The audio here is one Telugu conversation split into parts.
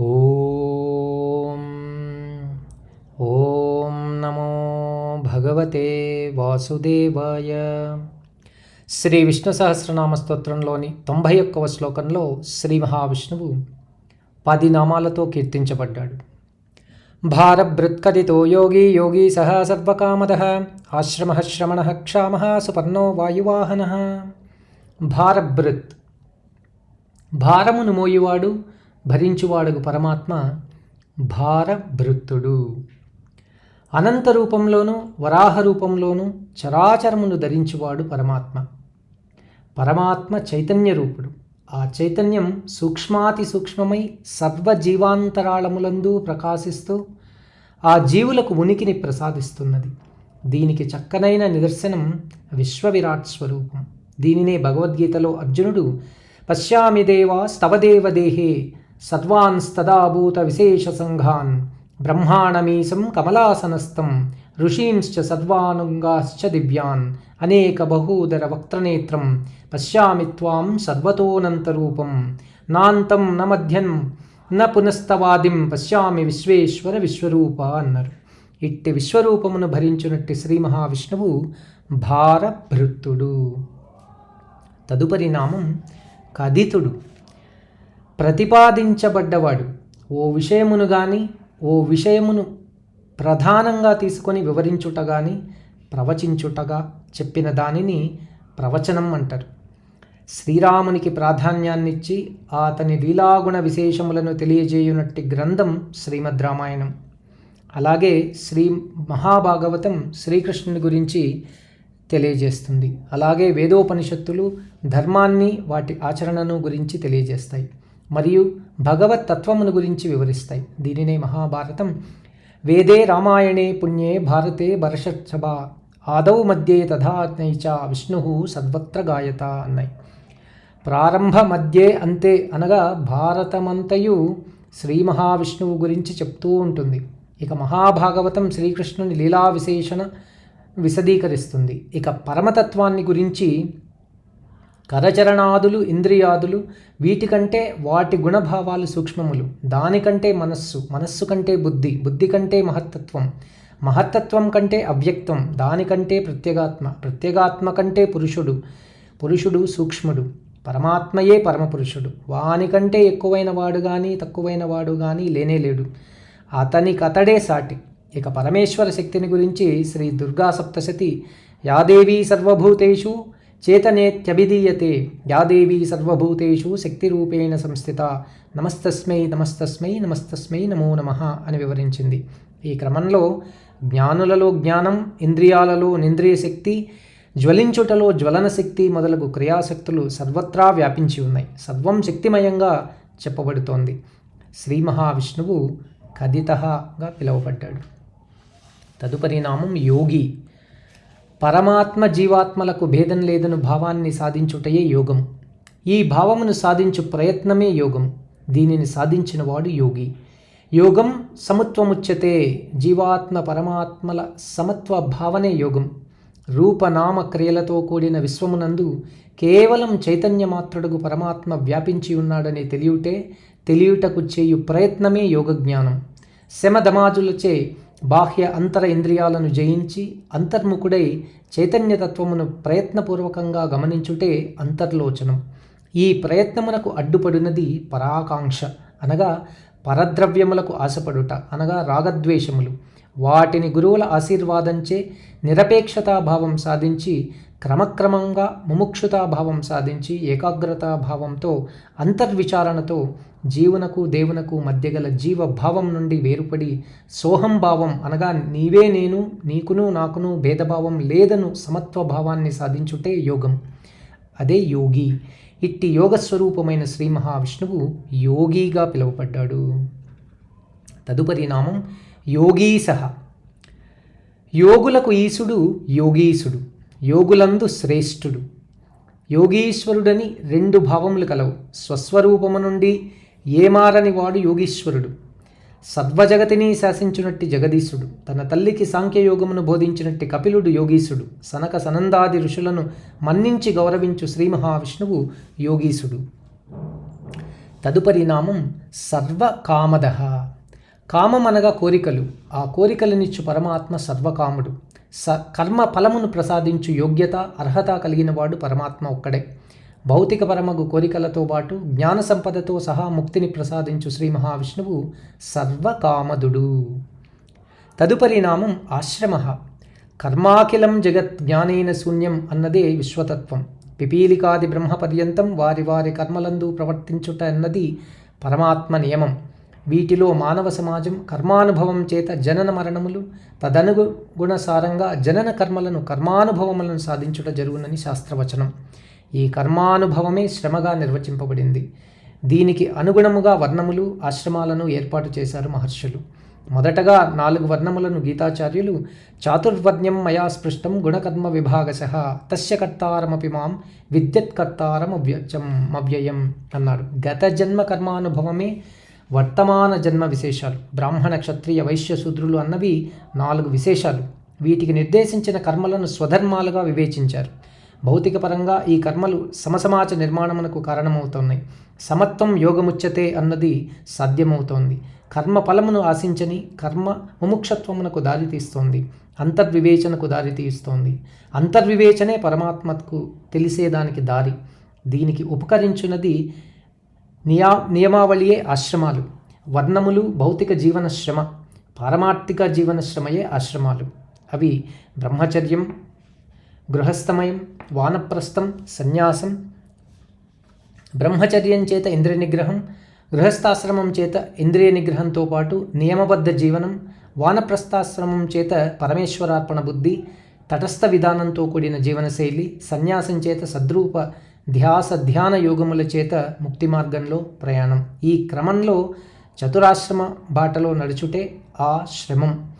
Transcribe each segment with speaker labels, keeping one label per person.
Speaker 1: ఓం ఓం నమో భగవతే వాసుదేవాయ. శ్రీ విష్ణు సహస్రనామ స్తోత్రంలోని తొంభై ఒక్కవ శ్లోకంలో శ్రీ మహావిష్ణువు పది నామాలతో కీర్తించబడ్డాడు. భారభృత్కథితో యోగి యోగి సహ సర్వకామద ఆశ్రమ శ్రమణ క్షామ సుపర్ణో వాయువాహన. భారభృత్. భారమును మోయువాడు భరించువాడుగు పరమాత్మ భారభృత్తుడు అనంత రూపంలోనూ వరాహ రూపంలోనూ చరాచరమును ధరించువాడు పరమాత్మ. పరమాత్మ చైతన్య రూపుడు. ఆ చైతన్యం సూక్ష్మాతి సూక్ష్మమై సర్వజీవాంతరాళములందు ప్రకాశిస్తూ ఆ జీవులకు ఉనికిని ప్రసాదిస్తున్నది. దీనికి చక్కనైన నిదర్శనం విశ్వవిరాట్ స్వరూపం. దీనినే భగవద్గీతలో అర్జునుడు పశ్యామి దేవా స్తవదేవదేహే దేహే సర్వాన్స్తదాభూత విశేష సంఘాన్ బ్రహ్మాణమీశం కమలాసనస్థం ఋషీంశ్చ సద్వానుంగాశ్చ దివ్యాన్ అనేక బహూదర వక్త్రనేత్రం పశ్యామి త్వాం సర్వతోనంతరూపం నాంతం న మధ్యం న పునస్తవాదిం పశ్యామి విశ్వేశ్వర విశ్వరూప అన్నారు. ఇట్టి విశ్వరూపమును భరించునట్టి శ్రీ మహావిష్ణువు భారభృత్తుడు తదుపరి నామం కథితుడు ప్రతిపాదించబడ్డవాడు. ఓ విషయమును కానీ ఓ విషయమును ప్రధానంగా తీసుకొని వివరించుట కానీ ప్రవచించుటగా చెప్పిన దానిని ప్రవచనం అంటారు. శ్రీరామునికి ప్రాధాన్యాన్నిచ్చి అతని లీలాగుణ విశేషములను తెలియజేయునట్టి గ్రంథం శ్రీమద్ రామాయణం. అలాగే శ్రీ మహాభాగవతం శ్రీకృష్ణుని గురించి తెలియజేస్తుంది. అలాగే వేదోపనిషత్తులు ధర్మాన్ని వాటి ఆచరణను గురించి తెలియజేస్తాయి. మరియు భగవత్ తత్వమును గురించి వివరిస్తాయి. దీనినే మహాభారతం. వేదే రామాయణే పుణ్యే భారతే భరషభ ఆదౌ మధ్యే తథా చ విష్ణు సర్వత్ర గాయత అన్నాయి. ప్రారంభ మధ్యే అంతే అనగా భారతమంతయు శ్రీ మహావిష్ణువు గురించి చెప్తూ ఉంటుంది. ఇక మహాభాగవతం శ్రీకృష్ణుని లీలా విశేషణ విశదీకరిస్తుంది. ఇక పరమతత్వాన్ని గురించి కరచరణాదులు ఇంద్రియాదులు వీటికంటే వాటి గుణభావాలు సూక్ష్మములు. దానికంటే మనస్సు మనస్సు కంటే బుద్ధి బుద్ధి కంటే మహత్తత్వం. మహత్తత్వం కంటే అవ్యక్తం దానికంటే ప్రత్యేగాత్మ ప్రత్యేగాత్మ కంటే పురుషుడు పురుషుడు సూక్ష్ముడు పరమాత్మయే పరమపురుషుడు. వానికంటే ఎక్కువైన వాడు కానీ తక్కువైన వాడు కానీ లేనేలేడు అతనికతడే సాటి. ఇక పరమేశ్వర శక్తిని గురించి శ్రీ దుర్గా సప్తశతి యాదేవీ సర్వభూతేషు చేతనేత్యభిధీయతే యాదేవీ సర్వభూతేషు శక్తిరూపేణ సంస్థిత నమస్తస్మై నమస్తస్మై నమస్తస్మై నమో నమ అని వివరించింది. ఈ క్రమంలో జ్ఞానులలో జ్ఞానం ఇంద్రియాలలో నింద్రియ శక్తి జ్వలించుటలో జ్వలన శక్తి మొదలగు క్రియాశక్తులు సర్వత్రా వ్యాపించి ఉన్నాయి. సర్వం శక్తిమయంగా చెప్పబడుతోంది. శ్రీ మహావిష్ణువు కథితగా పిలువబడ్డాడు. తదుపరి నామం యోగి. పరమాత్మ జీవాత్మలకు భేదం లేదను భావాన్ని సాధించుటయే యోగం. ఈ భావమును సాధించు ప్రయత్నమే యోగం. దీనిని సాధించిన వాడు యోగి. యోగం సమత్వముచ్యతే జీవాత్మ పరమాత్మల సమత్వ భావనే యోగం. రూపనామ క్రియలతో కూడిన విశ్వమునందు కేవలం చైతన్యమాత్రుడుగు పరమాత్మ వ్యాపించి ఉన్నాడని తెలియుటే తెలియుటకు చేయు ప్రయత్నమే యోగజ్ఞానం. శమధమాజులచే బాహ్య అంతర ఇంద్రియాలను జయించి అంతర్ముఖుడై చైతన్యతత్వమును ప్రయత్నపూర్వకంగా గమనించుటే అంతర్లోచనం. ఈ ప్రయత్నమునకు అడ్డుపడినది పరాకాంక్ష అనగా పరద్రవ్యములకు ఆశపడుట అనగా రాగద్వేషములు. వాటిని గురువుల ఆశీర్వాదంచే నిరపేక్షతాభావం సాధించి క్రమక్రమంగా ముముక్షుతాభావం సాధించి ఏకాగ్రతాభావంతో అంతర్విచారణతో జీవునకు దేవునకు మధ్య గల జీవభావం నుండి వేరుపడి సోహం భావం అనగా నీవే నేను నీకును నాకును భేదభావం లేదను సమత్వభావాన్ని సాధించుటే యోగం. అదే యోగి. ఇట్టి యోగస్వరూపమైన శ్రీ మహావిష్ణువు యోగిగా పిలువబడ్డాడు. తదుపరి నామం యోగీసహ యోగులకు ఈశుడు యోగీసుడు. యోగులందు శ్రేష్ఠుడు. యోగీశ్వరుడని రెండు భావములు కలవు. స్వస్వరూపము నుండి ఏమారని వాడు యోగీశ్వరుడు. సర్వజగతిని శాసించునట్టి జగదీశుడు. తన తల్లికి సాంఖ్యయోగమును బోధించినట్టి కపిలుడు యోగీశుడు. సనక సనందాది ఋషులను మన్నించి గౌరవించు శ్రీ మహావిష్ణువు యోగీశుడు. తదుపరి నామం సర్వకామద. కామం అనగా కోరికలు. ఆ కోరికలనిచ్చు పరమాత్మ సర్వకాముడు. స కర్మ ఫలమును ప్రసాదించు యోగ్యత అర్హత కలిగిన వాడు పరమాత్మ ఒక్కడే. భౌతిక పరమగు కోరికలతో పాటు జ్ఞాన సంపదతో సహా ముక్తిని ప్రసాదించు శ్రీ మహావిష్ణువు సర్వకామదుడు. తదుపరి నామం ఆశ్రమ. కర్మాఖిలం జగత్ జ్ఞానేన శూన్యం అన్నదే విశ్వతత్వం. పిపీలికాది బ్రహ్మ పర్యంతం వారి వారి కర్మలందు ప్రవర్తించుట అన్నది పరమాత్మ నియమం. వీటిలో మానవ సమాజం కర్మానుభవం చేత జనన మరణములు తదనుగుణసారంగా జనన కర్మలను కర్మానుభవములను సాధించుట జరుగునని శాస్త్రవచనం. ఈ కర్మానుభవమే శ్రమగా నిర్వచింపబడింది. దీనికి అనుగుణముగా వర్ణములు ఆశ్రమాలను ఏర్పాటు చేశారు మహర్షులు. మొదటగా నాలుగు వర్ణములను గీతాచార్యులు చాతుర్వర్ణ్యం మయా స్పృష్టం గుణకర్మ విభాగశ తస్య కర్తారమపి మాం విద్యత్కర్తారమవ్యచం అవ్యయం అన్నాడు గత జన్మ కర్మానుభవమే వర్తమాన జన్మ విశేషాలు. బ్రాహ్మణ క్షత్రియ వైశ్య శూద్రులు అన్నవి నాలుగు విశేషాలు. వీటికి నిర్దేశించిన కర్మలను స్వధర్మాలుగా వివేచించారు. భౌతిక పరంగా ఈ కర్మలు సమసమాజ నిర్మాణమునకు కారణమవుతున్నాయి. సమత్వం యోగముచ్చతే అన్నది సాధ్యమవుతోంది. కర్మ ఫలమును ఆశించని కర్మ ముముక్షత్వమునకు దారితీస్తోంది. అంతర్వివేచనకు దారితీస్తోంది. అంతర్వివేచనే పరమాత్మకు తెలిసేదానికి దారి. దీనికి ఉపకరించున్నది నియా నియమావళియే ఆశ్రమాలు. వర్ణములు భౌతిక జీవన శ్రమ పారమార్థిక జీవన శ్రమయే ఆశ్రమాలు. అవి బ్రహ్మచర్యం గృహస్థమయం వానప్రస్థం సన్యాసం బ్రహ్మచర్యం చేత ఇంద్రియ నిగ్రహం గృహస్థాశ్రమం చేత ఇంద్రియ నిగ్రహంతో పాటు నియమబద్ధ జీవనం వానప్రస్థాశ్రమం చేత పరమేశ్వరార్పణ బుద్ధి తటస్థ విధానంతో కూడిన జీవనశైలి సన్యాసం చేత సద్రూప ధ్యాస ధ్యాన యోగముల చేత ముక్తి మార్గంలో ప్రయాణం. ఈ క్రమంలో చతురాశ్రమ బాటలో నడుచుటే ఆ శ్రమం.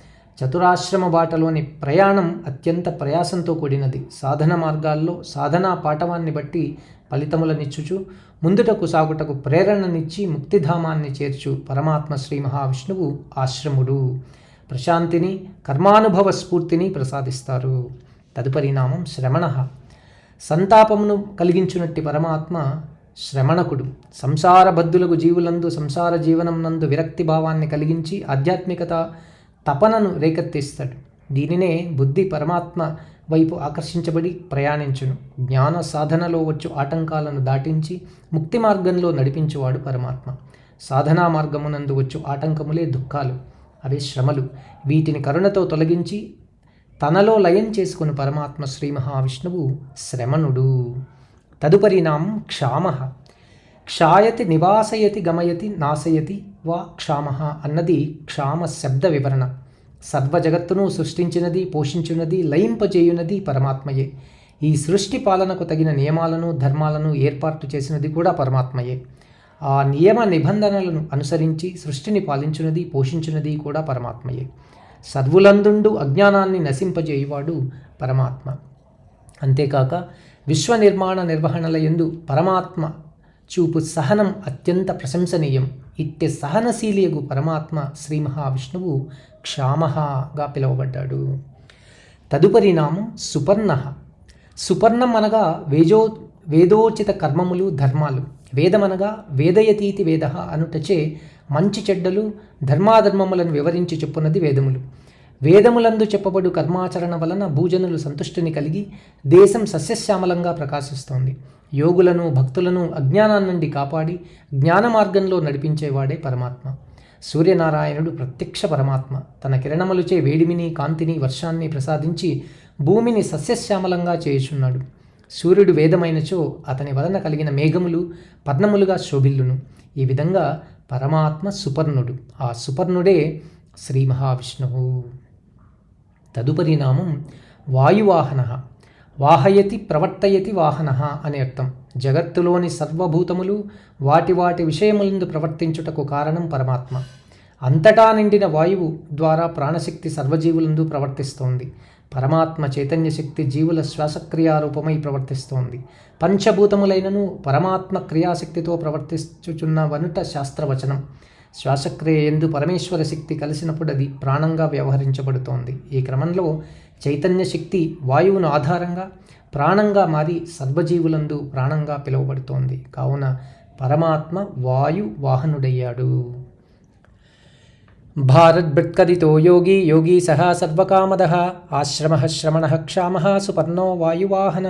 Speaker 1: చతురాశ్రమ బాటలోని ప్రయాణం అత్యంత ప్రయాసంతో కూడినది. సాధన మార్గాల్లో సాధనా పాఠవాన్ని బట్టి ఫలితములనిచ్చుచు ముందుటకు సాగుటకు ప్రేరణనిచ్చి ముక్తిధామాన్ని చేర్చు పరమాత్మ శ్రీ మహావిష్ణువు ఆశ్రముడు. ప్రశాంతిని కర్మానుభవ స్ఫూర్తిని ప్రసాదిస్తారు. తదుపరి నామం శ్రమణ. సంతాపమును కలిగించునట్టి పరమాత్మ శ్రమణకుడు. సంసారబద్ధులకు జీవులందు సంసార జీవనం నందు విరక్తి భావాన్ని కలిగించి ఆధ్యాత్మికత తపనను రేకెత్తిస్తాడు. దీనినే బుద్ధి పరమాత్మ వైపు ఆకర్షించబడి ప్రయాణించును. జ్ఞాన సాధనలో వచ్చు ఆటంకాలను దాటించి ముక్తి మార్గంలో నడిపించువాడు పరమాత్మ. సాధనా మార్గమునందు వచ్చు ఆటంకములే దుఃఖాలు. అవి శ్రమలు. వీటిని కరుణతో తొలగించి తనలో లయం చేసుకుని పరమాత్మ శ్రీ మహావిష్ణువు శ్రమణుడు. తదుపరి నాం క్షామ. క్షాయతి నివాసయతి గమయతి నాశయతి వా క్షామ అన్నది క్షామ శబ్ద వివరణ. సర్వ జగత్తును సృష్టించినది పోషించున్నది లయింపజేయునది పరమాత్మయే. ఈ సృష్టి పాలనకు తగిన నియమాలను ధర్మాలను ఏర్పాటు చేసినది కూడా పరమాత్మయే. ఆ నియమ నిబంధనలను అనుసరించి సృష్టిని పాలించున్నది పోషించున్నది కూడా పరమాత్మయే. సర్వులందుండు అజ్ఞానాన్ని నశింపజేయువాడు పరమాత్మ. అంతేకాక విశ్వ నిర్మాణ నిర్వహణల ఎందు పరమాత్మ చూపు సహనం అత్యంత ప్రశంసనీయం. ఇట్టె సహనశీలియగు పరమాత్మ శ్రీ మహావిష్ణువు క్షామహగా పిలువబడ్డాడు. తదుపరి నామం సుపర్ణ. సుపర్ణం అనగా వేజో వేదోచిత కర్మములు ధర్మాలు. వేదమనగా వేదయతీతి వేద అనుటచే మంచి చెడ్డలు ధర్మాధర్మములను వివరించి చెప్పున్నది వేదములు. వేదములందు చెప్పబడు కర్మాచరణ వలన భూజనులు సంతుష్టిని కలిగి దేశం సస్యశ్యామలంగా ప్రకాశిస్తోంది. యోగులను భక్తులను అజ్ఞానాన్ని నుండి కాపాడి జ్ఞాన మార్గంలో నడిపించేవాడే పరమాత్మ. సూర్యనారాయణుడు ప్రత్యక్ష పరమాత్మ. తన కిరణములుచే వేడిమిని కాంతిని వర్షాన్ని ప్రసాదించి భూమిని సస్యశ్యామలంగా చేయుచున్నాడు. సూర్యుడు వేదమైనచో అతని వలన కలిగిన మేఘములు పద్మములుగా శోభిల్లును. ఈ విధంగా పరమాత్మ సుపర్ణుడు. ఆ సుపర్ణుడే శ్రీ మహావిష్ణువు. తదుపరి నామం వాయువాహన. వాహయతి ప్రవర్తయతి వాహన అని అర్థం. జగత్తులోని సర్వభూతములు వాటి వాటి విషయములందు ప్రవర్తించుటకు కారణం పరమాత్మ. అంతటా నిండిన వాయువు ద్వారా ప్రాణశక్తి సర్వజీవులందు ప్రవర్తిస్తోంది. పరమాత్మ చైతన్య శక్తి జీవుల శ్వాసక్రియారూపమై ప్రవర్తిస్తోంది. పంచభూతములైనను పరమాత్మ క్రియాశక్తితో ప్రవర్తించుచున్న వనుట శాస్త్రవచనం. శ్వాసక్రియ ఎందు పరమేశ్వర శక్తి కలిసినప్పుడు అది ప్రాణంగా వ్యవహరించబడుతోంది. ఈ క్రమంలో చైతన్య శక్తి వాయువును ఆధారంగా ప్రాణంగా మారి సర్వజీవులందు ప్రాణంగా పిలువబడుతోంది. కావున పరమాత్మ వాయు వాహనుడయ్యాడు. భారద్భృత్కదితో యోగి యోగి సహా సర్వకామద. ఆశ్రమ శ్రమణ క్షామ సుపర్ణో వాయువాహన.